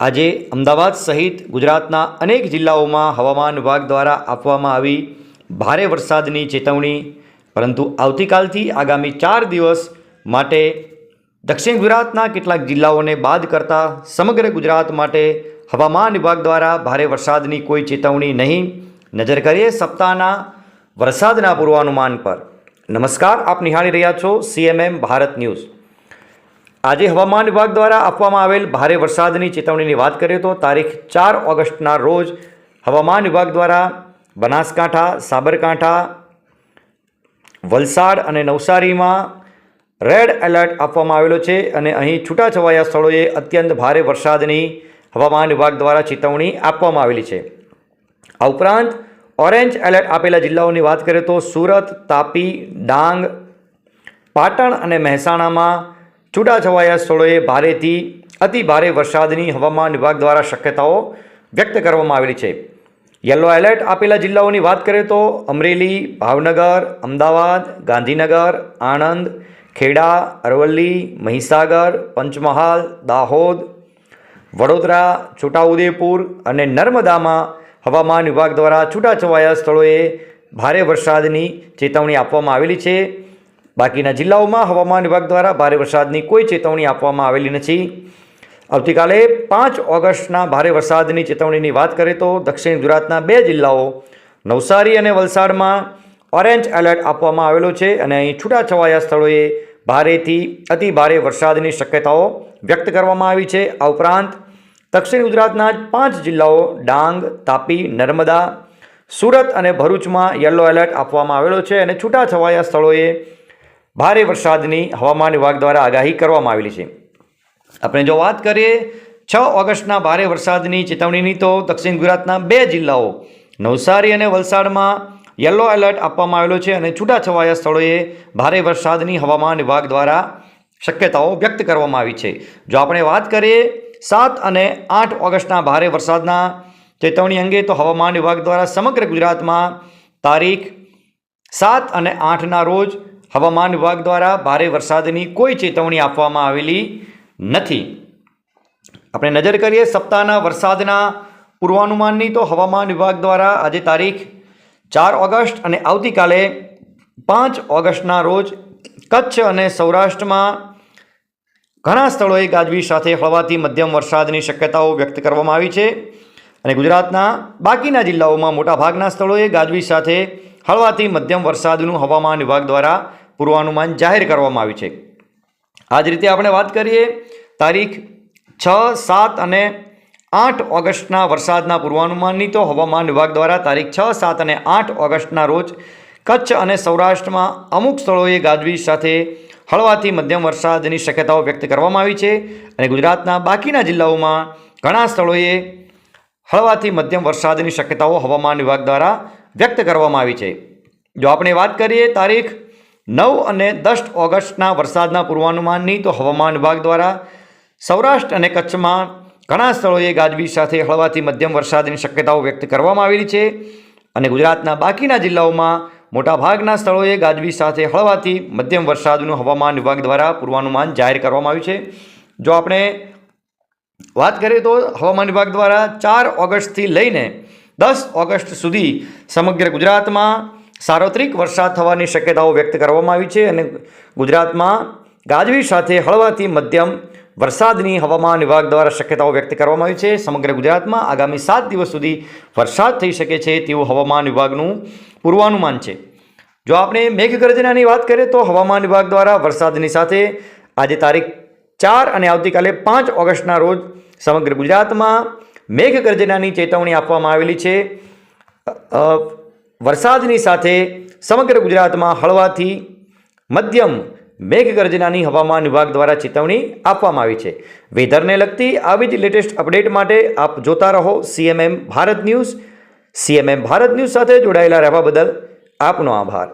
આજે અમદાવાદ સહિત ગુજરાતના અનેક જિલ્લાઓમાં હવામાન વિભાગ દ્વારા આપવામાં આવી ભારે વરસાદની ચેતવણી, પરંતુ આવતીકાલથી આગામી ચાર દિવસ માટે દક્ષિણ ગુજરાતના કેટલાક જિલ્લાઓને બાદ કરતા સમગ્ર ગુજરાત માટે હવામાન વિભાગ દ્વારા ભારે વરસાદની કોઈ ચેતવણી નહીં. નજર કરીએ સપ્તાહના વરસાદના પૂર્વાનુમાન પર. નમસ્કાર, આપ નિહાળી રહ્યા છો સીએમએમ ભારત ન્યૂઝ. આજે હવામાન વિભાગ દ્વારા આપવામાં આવેલ ભારે વરસાદની ચેતવણીની વાત કરીએ તો તારીખ ચાર ઓગસ્ટના રોજ હવામાન વિભાગ દ્વારા બનાસકાંઠા, સાબરકાંઠા, વલસાડ અને નવસારીમાં રેડ એલર્ટ આપવામાં આવેલો છે અને અહીં છૂટાછવાયા સ્થળોએ અત્યંત ભારે વરસાદની હવામાન વિભાગ દ્વારા ચેતવણી આપવામાં આવેલી છે. આ ઉપરાંત ઓરેન્જ એલર્ટ આપેલા જિલ્લાઓની વાત કરીએ તો સુરત, તાપી, ડાંગ, પાટણ અને મહેસાણામાં છૂટાછવાયા સ્થળોએ ભારેથી અતિ ભારે વરસાદની હવામાન વિભાગ દ્વારા શક્યતાઓ વ્યક્ત કરવામાં આવેલી છે. યલો એલર્ટ આપેલા જિલ્લાઓની વાત કરીએ તો અમરેલી, ભાવનગર, અમદાવાદ, ગાંધીનગર, આણંદ, ખેડા, અરવલ્લી, મહીસાગર, પંચમહાલ, દાહોદ, વડોદરા, છોટાઉદેપુર અને નર્મદામાં હવામાન વિભાગ દ્વારા છૂટાછવાયા સ્થળોએ ભારે વરસાદની ચેતવણી આપવામાં આવેલી છે. બાકીના જિલ્લાઓમાં હવામાન વિભાગ દ્વારા ભારે વરસાદની કોઈ ચેતવણી આપવામાં આવેલી નથી. આવતીકાલે પાંચ ઓગસ્ટના ભારે વરસાદની ચેતવણીની વાત કરીએ તો દક્ષિણ ગુજરાતના બે જિલ્લાઓ, નવસારી અને વલસાડમાં ઓરેન્જ એલર્ટ આપવામાં આવેલો છે અને અહીં છૂટાછવાયા સ્થળોએ ભારેથી અતિ ભારે વરસાદની શક્યતાઓ વ્યક્ત કરવામાં આવી છે. આ ઉપરાંત દક્ષિણ ગુજરાતના જ પાંચ જિલ્લાઓ, ડાંગ, તાપી, નર્મદા, સુરત અને ભરૂચમાં યલો એલર્ટ આપવામાં આવેલો છે અને છૂટાછવાયા સ્થળોએ ભારે વરસાદની હવામાન વિભાગ દ્વારા આગાહી કરવામાં આવેલી છે. આપણે જો વાત કરીએ, છ ઓગસ્ટના ભારે વરસાદની ચેતવણીની તો દક્ષિણ ગુજરાતના બે જિલ્લાઓ, નવસારી અને વલસાડમાં યલો એલર્ટ આપવામાં આવેલો છે અને છૂટાછવાયા સ્થળોએ ભારે વરસાદની હવામાન વિભાગ દ્વારા શક્યતાઓ વ્યક્ત કરવામાં આવી છે. જો આપણે વાત કરીએ, સાત અને આઠ ઓગસ્ટના ભારે વરસાદના ચેતવણી અંગે તો હવામાન વિભાગ દ્વારા સમગ્ર ગુજરાતમાં તારીખ સાત અને આઠના રોજ હવામાન વિભાગ દ્વારા ભારે વરસાદની કોઈ ચેતવણી આપવામાં આવેલી નથી. આપણે નજર કરીએ સપ્તાહના વરસાદના પૂર્વાનુમાનની તો હવામાન વિભાગ દ્વારા આજે તારીખ ચાર ઓગસ્ટ અને આવતીકાલે પાંચ ઓગસ્ટના રોજ કચ્છ અને સૌરાષ્ટ્રમાં ઘણા સ્થળોએ ગાજવીજ સાથે હળવાથી મધ્યમ વરસાદની શક્યતાઓ વ્યક્ત કરવામાં આવી છે અને ગુજરાતના બાકીના જિલ્લાઓમાં મોટાભાગના સ્થળોએ ગાજવીજ સાથે હળવાથી મધ્યમ વરસાદનું હવામાન વિભાગ દ્વારા પૂર્વાનુમાન જાહેર કરવામાં આવ્યું છે. આ જ રીતે આપણે વાત કરીએ તારીખ છ, સાત અને આઠ ઓગસ્ટના વરસાદના પૂર્વાનુમાનની. તો હવામાન વિભાગ દ્વારા તારીખ છ, સાત અને આઠ ઓગસ્ટના રોજ કચ્છ અને સૌરાષ્ટ્રમાં અમુક સ્થળોએ ગાજવીજ સાથે હળવાથી મધ્યમ વરસાદની શક્યતાઓ વ્યક્ત કરવામાં આવી છે અને ગુજરાતના બાકીના જિલ્લાઓમાં ઘણા સ્થળોએ હળવાથી મધ્યમ વરસાદની શક્યતાઓ હવામાન વિભાગ દ્વારા વ્યક્ત કરવામાં આવી છે. જો આપણે વાત કરીએ તારીખ નવ અને દસ ઓગસ્ટના વરસાદના પૂર્વાનુમાનની તો હવામાન વિભાગ દ્વારા સૌરાષ્ટ્ર અને કચ્છમાં ઘણા સ્થળોએ ગાજવીજ સાથે હળવાથી મધ્યમ વરસાદની શક્યતાઓ વ્યક્ત કરવામાં આવેલી છે અને ગુજરાતના બાકીના જિલ્લાઓમાં મોટાભાગના સ્થળોએ ગાજવીજ સાથે હળવાથી મધ્યમ વરસાદનું હવામાન વિભાગ દ્વારા પૂર્વાનુમાન જાહેર કરવામાં આવ્યું છે. જો આપણે વાત કરીએ તો હવામાન વિભાગ દ્વારા ચાર ઓગસ્ટથી લઈને દસ ઓગસ્ટ સુધી સમગ્ર ગુજરાતમાં સાર્વત્રિક વરસાદ થવાની શક્યતાઓ વ્યક્ત કરવામાં આવી છે અને ગુજરાતમાં ગાજવીજ સાથે હળવાથી મધ્યમ વરસાદની હવામાન વિભાગ દ્વારા શક્યતાઓ વ્યક્ત કરવામાં આવી છે. સમગ્ર ગુજરાતમાં આગામી સાત દિવસ સુધી વરસાદ થઈ શકે છે તેવું હવામાન વિભાગનું પૂર્વાનુમાન છે. જો આપણે મેઘગર્જનાની વાત કરીએ તો હવામાન વિભાગ દ્વારા વરસાદની સાથે આજે તારીખ ચાર અને આવતીકાલે પાંચ ઓગસ્ટના રોજ સમગ્ર ગુજરાતમાં મેઘગર્જનાની ચેતવણી આપવામાં આવેલી છે. વરસાદની સાથે સમગ્ર ગુજરાતમાં હળવાથી મધ્યમ મેઘગર્જનાની હવામાન વિભાગ દ્વારા ચેતવણી આપવામાં આવી છે. વેધરને લગતી આવી જ લેટેસ્ટ અપડેટ માટે આપ જોતા રહો CMM Bharat news. CMM Bharat news સાથે જોડાયેલા રહેવા બદલ આપનો આભાર.